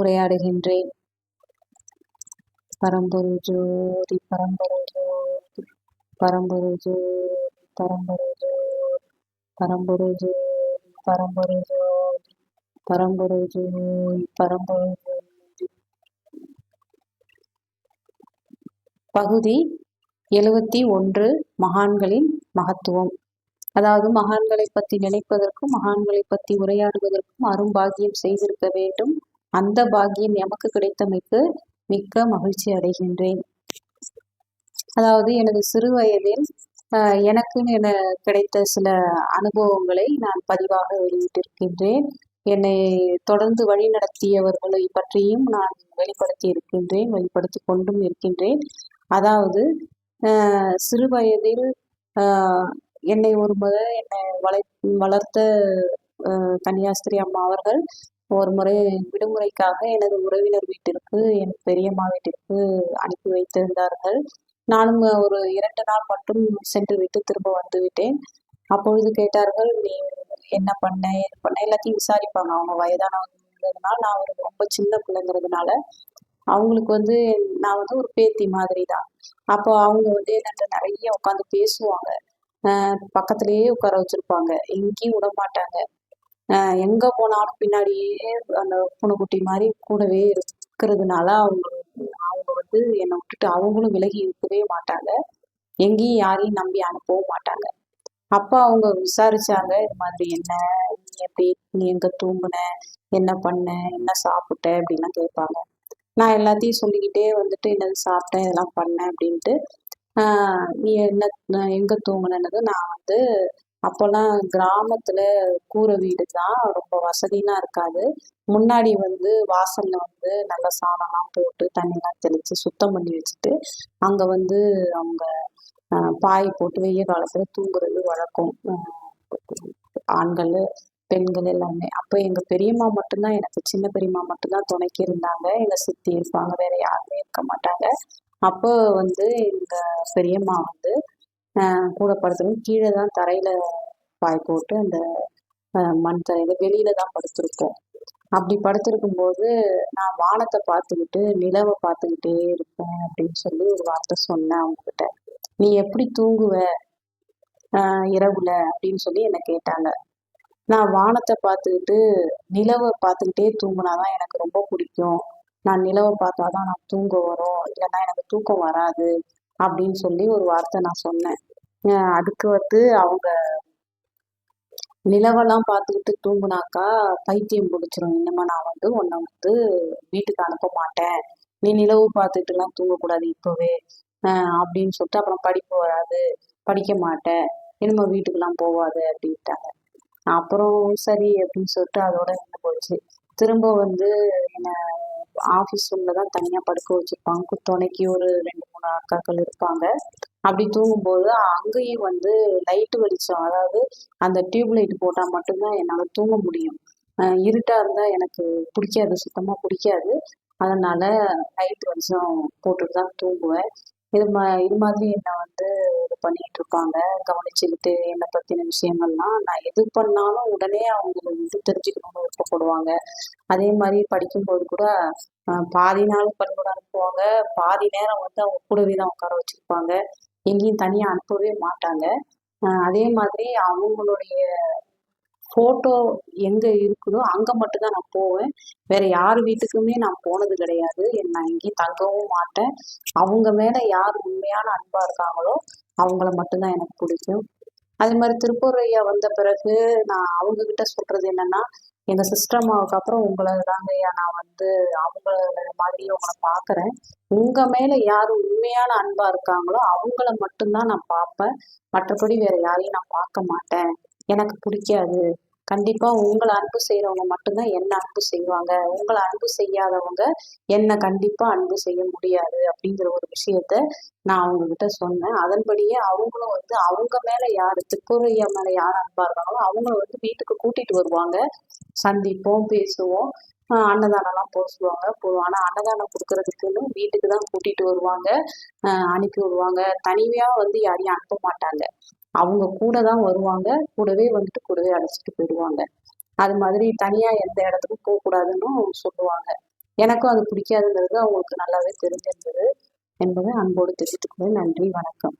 உரையாடுகின்றேன். பரம்பொரு ஜோதி பரம்பொரு ஜோதி பரம்பொரு ஜோதி பரம்பொரு ஜோதி பரம்பொரு ஜோதி பரம்பொரு ஜோதி பரம்பொரு ஜோதி பரம்பொரு ஜோதி. பகுதி எழுவத்தி ஒன்று மகான்களின் மகத்துவம். அதாவது மகான்களை பற்றி நினைப்பதற்கும் மகான்களை பற்றி உரையாடுவதற்கும் அரும்பாகியம் செய்திருக்க வேண்டும். அந்த பாக்கியம் எமக்கு கிடைத்தமைக்கு மிக்க மகிழ்ச்சி அடைகின்றேன். அதாவது எனது சிறு வயதில் எனக்குன்னு என கிடைத்த சில அனுபவங்களை நான் பதிவாக வெளியிட்டிருக்கின்றேன். என்னை தொடர்ந்து வழிநடத்தியவர்களை பற்றியும் நான் வெளிப்படுத்தி இருக்கின்றேன் வெளிப்படுத்தி கொண்டும் இருக்கின்றேன். அதாவது சிறு வயதில் என்னை ஒரு முறை என்னை வளை வளர்த்த கன்னியாஸ்திரி அம்மா அவர்கள் ஒரு முறை விடுமுறைக்காக எனது உறவினர் வீட்டிற்கு என் பெரியம்மா வீட்டிற்கு அனுப்பி வைத்திருந்தார்கள். நானும் ஒரு இரண்டு நாள் மட்டும் சென்று விட்டு திரும்ப வந்து விட்டேன். அப்பொழுது கேட்டார்கள் நீ என்ன பண்ண? பண்ண? எல்லாத்தையும் விசாரிப்பாங்க. அவங்க வயதானவங்கிறதுனால நான் ஒரு ரொம்ப சின்ன பிள்ளைங்கிறதுனால அவங்களுக்கு வந்து நான் வந்து ஒரு பேத்தி மாதிரி தான் அப்போ அவங்க வந்து என்னென்ன நிறைய உட்காந்து பேசுவாங்க. பக்கத்துலேயே உட்கார வச்சிருப்பாங்க. எங்கேயும் விட மாட்டாங்க எங்க போனாலும் பின்னாடியே அந்த பூனைக்குட்டி மாதிரி கூடவே இருக்கிறதுனால அவங்க அவங்க வந்து என்னை விட்டுட்டு அவங்களும் விலகி இருக்கவே மாட்டாங்க. எங்கேயும் யாரையும் நம்பி அனுப்பவும் மாட்டாங்க. அப்போ அவங்க விசாரிச்சாங்க இது மாதிரி என்ன? நீ எப்படி நீ எங்க தூங்குன? என்ன பண்ண? என்ன சாப்பிட்ட? அப்படின்லாம் கேட்பாங்க. நான் எல்லாத்தையும் சொல்லிக்கிட்டே வந்துட்டு என்னது சாப்பிட்டேன் இதெல்லாம் பண்ணேன் அப்படின்ட்டு நீ என்ன எங்க தூங்குனது நான் வந்து அப்போல்லாம் கிராமத்துல கூரை வீடு தான் ரொம்ப வசதிலாம் இருக்காது. முன்னாடி வந்து வாசல்ல வந்து நல்ல சாணம்லாம் போட்டு தண்ணிலாம் தெளிச்சு சுத்தம் பண்ணி வச்சுட்டு அங்க வந்து அவங்க பாய் போட்டு வெய்ய காலத்துல தூங்குறது வழக்கம். ஆண்கள் பெண்கள் எல்லாமே. அப்போ எங்க பெரியம்மா மட்டும்தான் எனக்கு சின்ன பெரியம்மா மட்டும்தான் துணைக்கி இருந்தாங்க. எங்க சித்தி இருப்பாங்க வேற யாருமே இருக்க மாட்டாங்க. அப்போ வந்து எங்க பெரியம்மா வந்து கூட படுத்துருந்து கீழே தான் தரையில பாய் போட்டு அந்த மண் தரையில வெளியில தான் படுத்திருப்போம். அப்படி படுத்திருக்கும் போது நான் வானத்தை பார்த்துக்கிட்டு நிலவை பார்த்துக்கிட்டே இருப்பேன் அப்படின்னு சொல்லி ஒரு வார்த்தை சொன்னேன் அவங்ககிட்ட. நீ எப்படி தூங்குவ? இரவுல? அப்படின்னு சொல்லி என்னை கேட்டாங்க. நான் வானத்தை பார்த்துக்கிட்டு நிலவை பார்த்துக்கிட்டே தூங்கினாதான் எனக்கு ரொம்ப பிடிக்கும். நான் நிலவை பார்த்தாதான் நான் தூங்க வரும். இல்லைன்னா எனக்கு தூக்கம் வராது. அப்படின்னு சொல்லி ஒரு வார்த்தை நான் சொன்னேன். அதுக்கு வந்து அவங்க நிலவெல்லாம் பார்த்துக்கிட்டு தூங்குனாக்கா பைத்தியம் பிடிச்சிரும். இனிமே நான் வந்து உன்னை வந்து வீட்டுக்கு அனுப்ப மாட்டேன். நீ நிலவு பார்த்துட்டுலாம் தூங்கக்கூடாது இப்போவே. அப்படின்னு சொல்லிட்டு அப்புறம் படிப்பு வராது. படிக்க மாட்டேன். இனிமே வீட்டுக்கெல்லாம் போகாது அப்படின்ட்டாங்க. அப்புறம் சரி அப்படின்னு சொல்லிட்டு அதோட நின்று போச்சு. திரும்ப வந்து என்ன ஆஃபீஸ் ரூம்ல தான் தனியாக படுக்க வச்சிருப்பாங்க. துணைக்கு ஒரு ரெண்டு மூணு அக்காக்கள் இருப்பாங்க. அப்படி தூங்கும்போது அங்கேயும் வந்து லைட்டு வெளிச்சம் அதாவது அந்த டியூப் லைட் போட்டால் மட்டும்தான் என்னால் தூங்க முடியும். இருட்டாக இருந்தால் எனக்கு பிடிக்காது சுத்தமாக பிடிக்காது. அதனால் லைட் வெளிச்சம் போட்டுட்டு தான் தூங்குவேன். இது மா இது மாதிரி என்னை வந்து இது பண்ணிட்டு இருப்பாங்க கவனிச்சுக்கிட்டு என்னை பற்றின விஷயங்கள்லாம் நான் எது பண்ணாலும் உடனே அவங்க வந்து தெரிஞ்சுக்கணும்னு விருப்பப்படுவாங்க. அதே மாதிரி படிக்கும்போது கூட பாதி நாள் பள்ளிக்கூடம் அனுப்புவாங்க. பாதி நேரம் வந்து அவங்க கூடவே தான் உட்கார வச்சுருப்பாங்க. எங்கேயும் தனியாக அனுப்பவே மாட்டாங்க. அதே மாதிரி அவங்களுடைய ஃபோட்டோ எங்கே இருக்குதோ அங்கே மட்டும்தான் நான் போவேன். வேறு யார் வீட்டுக்குமே நான் போனது கிடையாது. நான் எங்கேயும் தங்கவும் மாட்டேன். அவங்க மேலே யார் உண்மையான அன்பாக இருக்காங்களோ அவங்கள மட்டும்தான் எனக்கு பிடிக்கும். அதே மாதிரி திருப்பூர் ஐயா வந்த பிறகு நான் அவங்க கிட்ட சொல்றது என்னன்னா எங்க சிஸ்டம்மாவுக்கு அப்புறம் உங்களை தாங்க ஐயா நான் வந்து அவங்கள மாதிரி உங்களை பாக்குறேன் உங்க மேல யாரு உண்மையான அன்பா இருக்காங்களோ அவங்கள மட்டும்தான் நான் பார்ப்பேன். மற்றபடி வேற யாரையும் நான் பார்க்க மாட்டேன். எனக்கு பிடிக்காது. கண்டிப்பா உங்களை அன்பு செய்யறவங்க மட்டும்தான் என்ன அன்பு செய்வாங்க. உங்களை அன்பு செய்யாதவங்க என்ன கண்டிப்பா அன்பு செய்ய முடியாது அப்படிங்கிற ஒரு விஷயத்த நான் அவங்க கிட்ட சொன்னேன். அதன்படியே அவங்களும் வந்து அவங்க மேல யாரு திருப்பூரையா மேல யார் அன்பா இருக்காங்களோ அவங்கள வந்து வீட்டுக்கு கூட்டிட்டு வருவாங்க. சந்திப்போம் பேசுவோம். அன்னதானம்லாம் போக சொல்லுவாங்க. போடுவாங்க ஆனால் அன்னதானம் கொடுக்கறதுக்குன்னு வீட்டுக்கு தான் கூட்டிட்டு வருவாங்க. அனுப்பி விடுவாங்க. தனிமையாக வந்து யாரையும் அனுப்ப மாட்டாங்க. அவங்க கூட தான் வருவாங்க. கூடவே வந்துட்டு கூடவே அழைச்சிட்டு போயிடுவாங்க. அது மாதிரி தனியாக எந்த இடத்துக்கும் போகக்கூடாதுன்னு சொல்லுவாங்க. எனக்கும் அது பிடிக்காதுங்கிறது அவங்களுக்கு நல்லாவே தெரிஞ்சிருந்தது. என்பதை அன்போடு தெரிவித்துக்கொள்ள நன்றி. வணக்கம்.